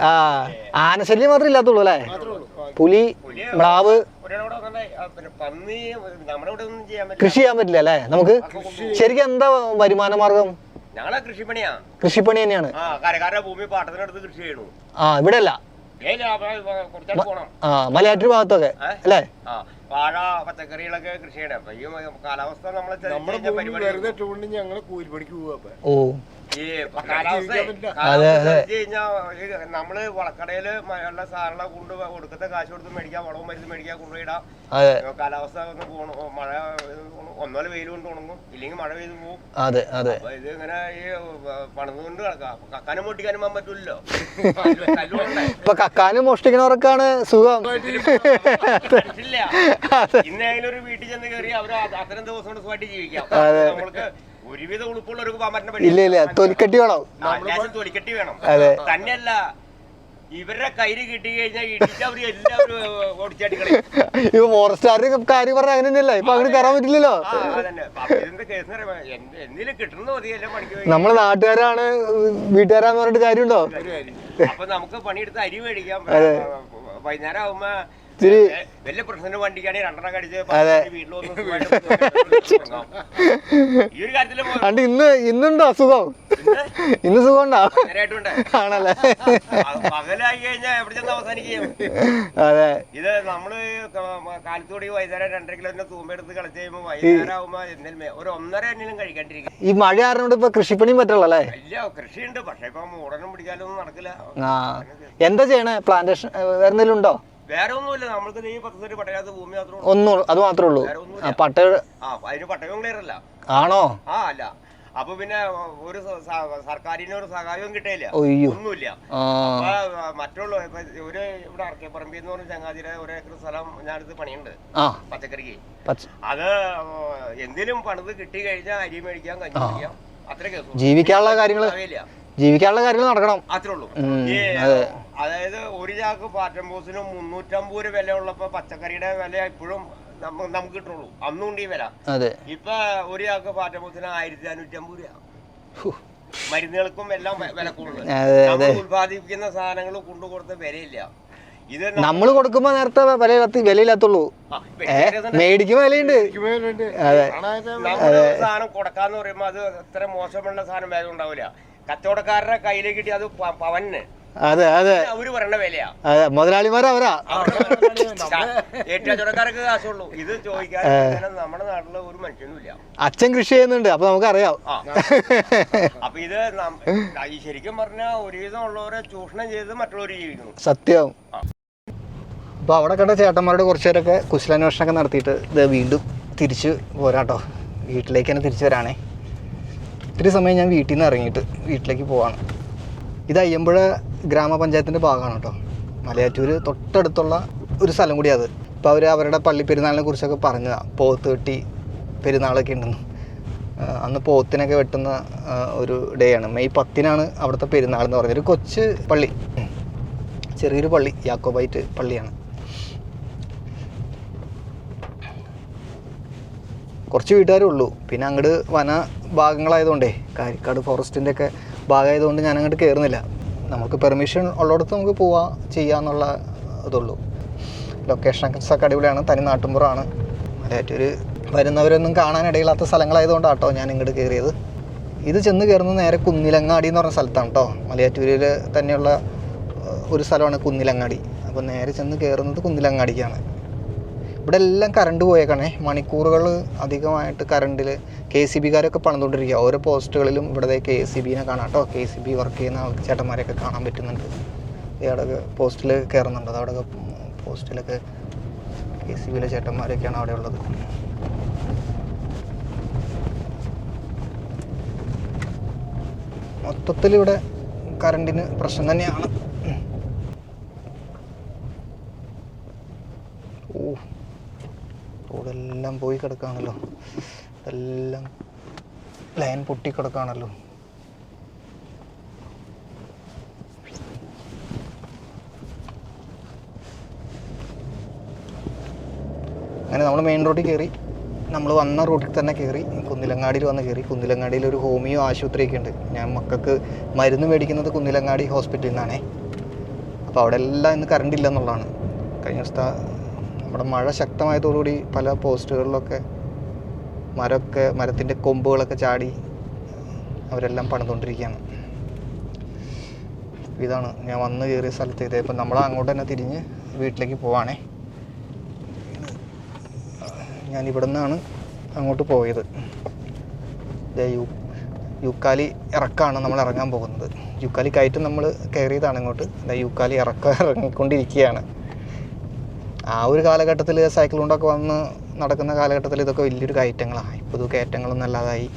ആ ആനശല്യം മാത്രം ഇല്ലാത്തുള്ളൂ അല്ലേ? പുലി മ്ലാവ്. ഒരാളോട് വന്നിട്ടുണ്ടെ, പിന്നെ പന്നി നമ്മുടെ ഇവിടെ ഒന്നും ചെയ്യാൻ പറ്റില്ല. കൃഷി ചെയ്യാൻ പറ്റില്ല അല്ലേ? നമുക്ക് ശരിക്കും എന്താ വരുമാന മാർഗം? ഞങ്ങളെ കൃഷിപ്പണിയാ. കൃഷിപ്പണി തന്നെയാണ്. ഭൂമി പാട്ടത്തിനടുത്ത് കൃഷി ചെയ്യണു ആ ഇവിടെ അല്ല ഏല കുറച്ചാണ് പോണം. ആ മലയാറ്റൂർ ഭാഗത്തൊക്കെ? അല്ലേ? ആ വാഴ പച്ചക്കറികളൊക്കെ കൃഷി ചെയ്യണം. കാലാവസ്ഥ നമ്മളെ ഞങ്ങൾ കൂലിപ്പണിക്ക് പോവാ ഓ. ഈ കാലാവസ്ഥ അതെ, അതെ. കഴിഞ്ഞാൽ നമ്മൾ വളക്കടയിൽ മഴയുള്ള ഉള്ള സാധനങ്ങളെ കൊണ്ട് കൊടുക്കത്തെ കാശ് കൊടുത്ത് മേടിക്കാം വളവും മരുന്ന് മേടിക്കാം കൊണ്ടുപോയിടാം അതെ. കാലാവസ്ഥ ഒന്ന് പോണു. മഴ ഒന്നോലെ വെയിൽ കൊണ്ട് ഉണങ്ങും. ഇല്ലെങ്കിൽ മഴ പെയ്ത് പോകും അതെ അതെ. ഇത് ഇങ്ങനെ ഈ പണിതുകൊണ്ട് കിടക്കാം കക്കാനും മോഷ്ടിക്കാനും പോകാൻ പറ്റൂലോ ഇപ്പൊ കക്കാനും മോഷ്ടിക്കണവർക്കാണ് സുഖം. ഇല്ല ഇന്ന് ഒരു വീട്ടിൽ ചെന്ന് കയറി അവർ അത്തരം ദിവസം കൊണ്ട് സുഖമായിട്ട് ജീവിക്കാം. നമ്മൾക്ക് ഒരുവിധ ഉളുപ്പുള്ളവർക്ക് പോകാൻ പറ്റുന്ന ഇല്ല ഇല്ല തൊലിക്കട്ടി വേണം. തൊലിക്കെട്ടി വേണം. അതെ. തന്നെയല്ല ഇവരുടെ കയ്യിൽ കിട്ടി കഴിഞ്ഞാൽ ഇടിച്ച് അവർ എല്ലാവരും ഫോറസ്റ്റുകാരുടെ കാര്യം പറഞ്ഞ അങ്ങനെ തന്നെയല്ല ഇപ്പൊ അങ്ങനെ കയറാൻ പറ്റില്ലല്ലോ? ആ അതന്നെ. അപ്പൊ കേസ് എന്ന് പറയുമ്പോ എന്ത്- എന്തിലും കിട്ടുന്ന മതിയല്ലേ പണിക്ക് നമ്മൾ നാട്ടുകാരാണ് വീട്ടുകാരാന്ന് പറഞ്ഞിട്ട് കാര്യമുണ്ടോ? അപ്പൊ നമുക്ക് പണിയെടുത്ത് അരി മേടിക്കാം. വൈകുന്നേരം ആവുമ്പോ ഇത്തിരി വലിയ പ്രശ്നം വണ്ടിക്കാണെങ്കിൽ രണ്ടെണ്ണം കടിച്ച് ഉറങ്ങാം. ഈ ഒരു കാര്യത്തിൽ അണ്ട് ഇന്ന് ഇന്നുണ്ടോ അസുഖം? ഇന്ന് സുഖം ഉണ്ടോ. ആണല്ലേ? പകലായി കഴിഞ്ഞാൽ എവിടെ ചെന്ന് അവസാനിക്കും. അതെ. ഇത് നമ്മൾ കാലത്തോടെ വൈകുന്നേരം രണ്ടര കിലോന്റെ തൂമ്പെടുത്ത് കളിച്ച് കഴിയുമ്പോ വൈകുന്നേരം ആവുമ്പോ എന്തെങ്കിലും ഒരു ഒന്നര എണ്ണിലും കഴിക്കാണ്ടിരിക്കും ഈ മഴ കാരണം ഇപ്പൊ കൃഷിപ്പണിയും പറ്റുള്ള അല്ലേ? വലിയ കൃഷിയുണ്ട്. പക്ഷെ ഇപ്പൊ മൂടനും പിടിക്കാനൊന്നും നടക്കില്ല. എന്താ ചെയ്യണേ? പ്ലാന്റേഷൻ വേറെ എന്തെങ്കിലും ഉണ്ടോ? വേറെ ഒന്നുമില്ല നമ്മൾക്ക് ഈ പത്ത് സെന്റ് പട്ടയാത്ത ഭൂമി മാത്രമേ ഉള്ളൂ. ഒന്നും അത് മാത്രമേ ഉള്ളൂ. വേറെ ഒന്നുമില്ല. പട്ട ആ അതിന് പട്ടയം ക്ലിയർ അല്ല. ആണോ? ആ അല്ല. അപ്പൊ പിന്നെ ഒരു സ- ഒരു സഹായവും കിട്ടിയില്ല. ഒയ്യോ ഒന്നുമില്ല. ആ. അപ്പൊ മറ്റുള്ള ഇപ്പൊ ഒരു ഇവിടെ അറക്കേപ്പറമ്പി എന്ന് പറഞ്ഞ ചങ്ങാതിരെ ഒരു ഏക്കർ സ്ഥലം ഞാനിത് പണിയുണ്ട്. ആ. പച്ചക്കറിക്ക്. പച്ച അത് എന്തിനും പണിത് കിട്ടി കഴിഞ്ഞാൽ അരി മേടിക്കാം കഞ്ഞി മേടിക്കാം അത്ര കേസ് ജീവിക്കാനുള്ള കാര്യങ്ങൾ ജീവിക്കാനുള്ള കാര്യങ്ങൾ നടക്കണം. അത്രേ ഉള്ളൂ. ഈ അതെ. അതായത് ഒരു ചാക്ക് പാറ്റൻ ബോസിന് മുന്നൂറ്റമ്പത് രൂപ വില ഉള്ളപ്പോ പച്ചക്കറിയുടെ വില ഇപ്പോഴും നമുക്ക് നമുക്ക് കിട്ടുള്ളൂ. അന്നും ഉണ്ട് ഈ വില. അതെ. ഇപ്പൊ ഒരു ചാക്ക് പാറ്റൻ ബോസിന് ആയിരത്തി അഞ്ഞൂറ്റി അമ്പത് രൂപ മരുന്നുകൾക്കും എല്ലാം വെ- വില കൂടുതൽ അതെ, നമ്മൾ ഉത്പാദിപ്പിക്കുന്ന സാധനങ്ങൾ കൊണ്ടു കൊടുത്ത വിലയില്ല. ഇത് ന- നമ്മൾ കൊടുക്കുമ്പോ നേരത്തെ വിലയില്ലാത്ത വിലയില്ലാത്തുള്ളൂ ആ, ഏ വെജിറ്റേറിയൻ മേടിക്കുമ്പോ വിലയുണ്ട്. എനിക്ക് അതെ. നമ്മൾ സാധനം കൊടുക്കാന്ന് പറയുമ്പോ അത് അത്ര മോശമുള്ള സാധനം വേഗം ഉണ്ടാവില്ല കച്ചവടക്കാരുടെ കയ്യിലേക്ക് കിട്ടി അത് പവന്. അതെ അതെ. അവർ പറയണ വിലയാ. അതെ മുതലാളിമാർ അവരാ. കച്ചവടക്കാർക്ക് കാശുള്ളൂ. ഇത് ചോദിക്കാൻ നമ്മുടെ നാട്ടിൽ ഒരു മനുഷ്യനും അച്ഛൻ കൃഷി ചെയ്യുന്നുണ്ട് അപ്പൊ നമുക്കറിയാം. അറിയാം അപ്പൊ ഇത് ശരിക്കും പറഞ്ഞാൽ ഒരുവിധം ഉള്ളവരെ ചൂഷണം ചെയ്ത് മറ്റുള്ളവർ ജീവിക്കുന്നു. സത്യം. അപ്പൊ അപ്പോൾ അവിടെ കണ്ട ചേട്ടന്മാരുടെ കുറച്ച് പേരൊക്കെ കുശലാന്വേഷണമൊക്കെ നടത്തിയിട്ട് ഇത് വീണ്ടും തിരിച്ച് പോരാട്ടോ. വീട്ടിലേക്ക് തന്നെ തിരിച്ചു വരാണേ. ഇത്തിരി സമയം ഞാൻ വീട്ടിൽ നിന്ന് ഇറങ്ങിയിട്ട് വീട്ടിലേക്ക് പോവാണ്. ഇത് അയ്യമ്പുഴ ഗ്രാമപഞ്ചായത്തിന്റെ ഭാഗമാണ് കേട്ടോ. മലയാറ്റൂർ തൊട്ടടുത്തുള്ള ഒരു സ്ഥലം കൂടി അത് ഇപ്പോൾ അവർ അവരുടെ പള്ളി പെരുന്നാളിനെ കുറിച്ചൊക്കെ പറഞ്ഞതാണ് പോത്ത് വെട്ടി പെരുന്നാളൊക്കെ ഉണ്ടെന്ന്. അന്ന് പോത്തിനൊക്കെ വെട്ടുന്ന ഒരു ഡേ ആണ്. മെയ് പത്തിനാണ് അവിടുത്തെ പെരുന്നാൾ എന്ന് പറഞ്ഞൊരു കൊച്ചു പള്ളി. ചെറിയൊരു പള്ളി. യാക്കോബൈറ്റ് പള്ളിയാണ്. കുറച്ച് വീട്ടുകാരേ ഉള്ളൂ. പിന്നെ അങ്ങോട്ട് വന ഭാഗങ്ങളായതുകൊണ്ടേ കാരിക്കാട് ഫോറസ്റ്റിന്റെ ഒക്കെ ഭാഗമായതുകൊണ്ട് ഞാൻ അങ്ങോട്ട് കയറുന്നില്ല നമുക്ക് പെർമിഷൻ ഉള്ളിടത്ത് നമുക്ക് പോവാം ചെയ്യാന്നുള്ള ഇതുള്ളൂ. ലൊക്കേഷൻ ഒക്കെ അടിപൊളിയാണ്. തനി നാട്ടുമ്പുറമാണ്. മലയാറ്റൂർ വരുന്നവരൊന്നും കാണാനിടയില്ലാത്ത സ്ഥലങ്ങളായതുകൊണ്ട് കേട്ടോ ഞാൻ ഇങ്ങോട്ട് കയറിയത് ഇത് ചെന്ന് കയറുന്നത് നേരെ കുന്നിലങ്ങാടി എന്ന് പറഞ്ഞ സ്ഥലത്താണ് കേട്ടോ മലയാറ്റൂരിൽ തന്നെയുള്ള ഒരു സ്ഥലമാണ് കുന്നിലങ്ങാടി. അപ്പോൾ നേരെ ചെന്ന് കയറുന്നത് കുന്നിലങ്ങാടിക്കാണ്. ഇവിടെ എല്ലാം കറണ്ട് പോയേക്കണേ. മണിക്കൂറുകൾ അധികമായിട്ട് കറണ്ടിൽ കെ സി ബിക്കാരൊക്കെ പണിതുകൊണ്ടിരിക്കുക. ഓരോ പോസ്റ്റുകളിലും ഇവിടെ കെ സി ബിനെ കാണാം കേട്ടോ. കെ സി ബി വർക്ക് ചെയ്യുന്ന ചേട്ടന്മാരെയൊക്കെ കാണാൻ പറ്റുന്നുണ്ട്. അവിടെ പോസ്റ്റിൽ കയറുന്നുണ്ട് അവിടെ പോസ്റ്റിലൊക്കെ കെ സി ബിയിലെ ചേട്ടന്മാരൊക്കെയാണ് അവിടെ ഉള്ളത്. മൊത്തത്തിൽ ഇവിടെ കറണ്ടിന് പ്രശ്നം തന്നെയാണ്. റോഡെല്ലാം പോയി കിടക്കുകയാണല്ലോ എല്ലാം ലൈൻ പൊട്ടി അങ്ങനെ നമ്മൾ മെയിൻ റോഡിൽ കയറി നമ്മൾ വന്ന റോഡിൽ തന്നെ കയറി കുന്നിലങ്ങാടിയിൽ വന്ന് കയറി കുന്നിലങ്ങാടിയിൽ ഒരു ഹോമിയോ ആശുപത്രിയൊക്കെ ഉണ്ട്. ഞാൻ മക്കൾക്ക് മരുന്ന് മേടിക്കുന്നത് കുന്നിലങ്ങാടി ഹോസ്പിറ്റലിൽ നിന്നാണേ. അപ്പോൾ അവിടെ എല്ലാം ഇന്ന് കറണ്ട് ഇല്ല എന്നുള്ളതാണ്. കഴിഞ്ഞ ദിവസത്തെ നമ്മുടെ മഴ ശക്തമായതോടുകൂടി പല പോസ്റ്റുകളിലൊക്കെ മരമൊക്കെ മരത്തിന്റെ കൊമ്പുകളൊക്കെ ചാടി അവരെല്ലാം പണിതുകൊണ്ടിരിക്കുകയാണ്. ഇതാണ് ഞാൻ വന്ന് കയറിയ സ്ഥലത്ത് ഇത്. ഇപ്പം നമ്മൾ അങ്ങോട്ട് തന്നെ തിരിഞ്ഞ് വീട്ടിലേക്ക് പോവാണേ. ഞാൻ ഇവിടെ നിന്നാണ് അങ്ങോട്ട് പോയത്. യു യുക്കാലി ഇറക്കാണ് നമ്മൾ ഇറങ്ങാൻ പോകുന്നത്. യുക്കാലി കയറ്റം നമ്മൾ കയറിയതാണ് ഇങ്ങോട്ട്. യുക്കാലി ഇറക്കം ഇറങ്ങിക്കൊണ്ടിരിക്കുകയാണ്. ആ ഒരു കാലഘട്ടത്തിൽ സൈക്കിൾ കൊണ്ടൊക്കെ വന്ന് നടക്കുന്ന കാലഘട്ടത്തിൽ ഇതൊക്കെ വലിയൊരു കയറ്റങ്ങളാണ് ഇപ്പോൾ ഇത് കയറ്റങ്ങളൊന്നും അല്ലാതായി.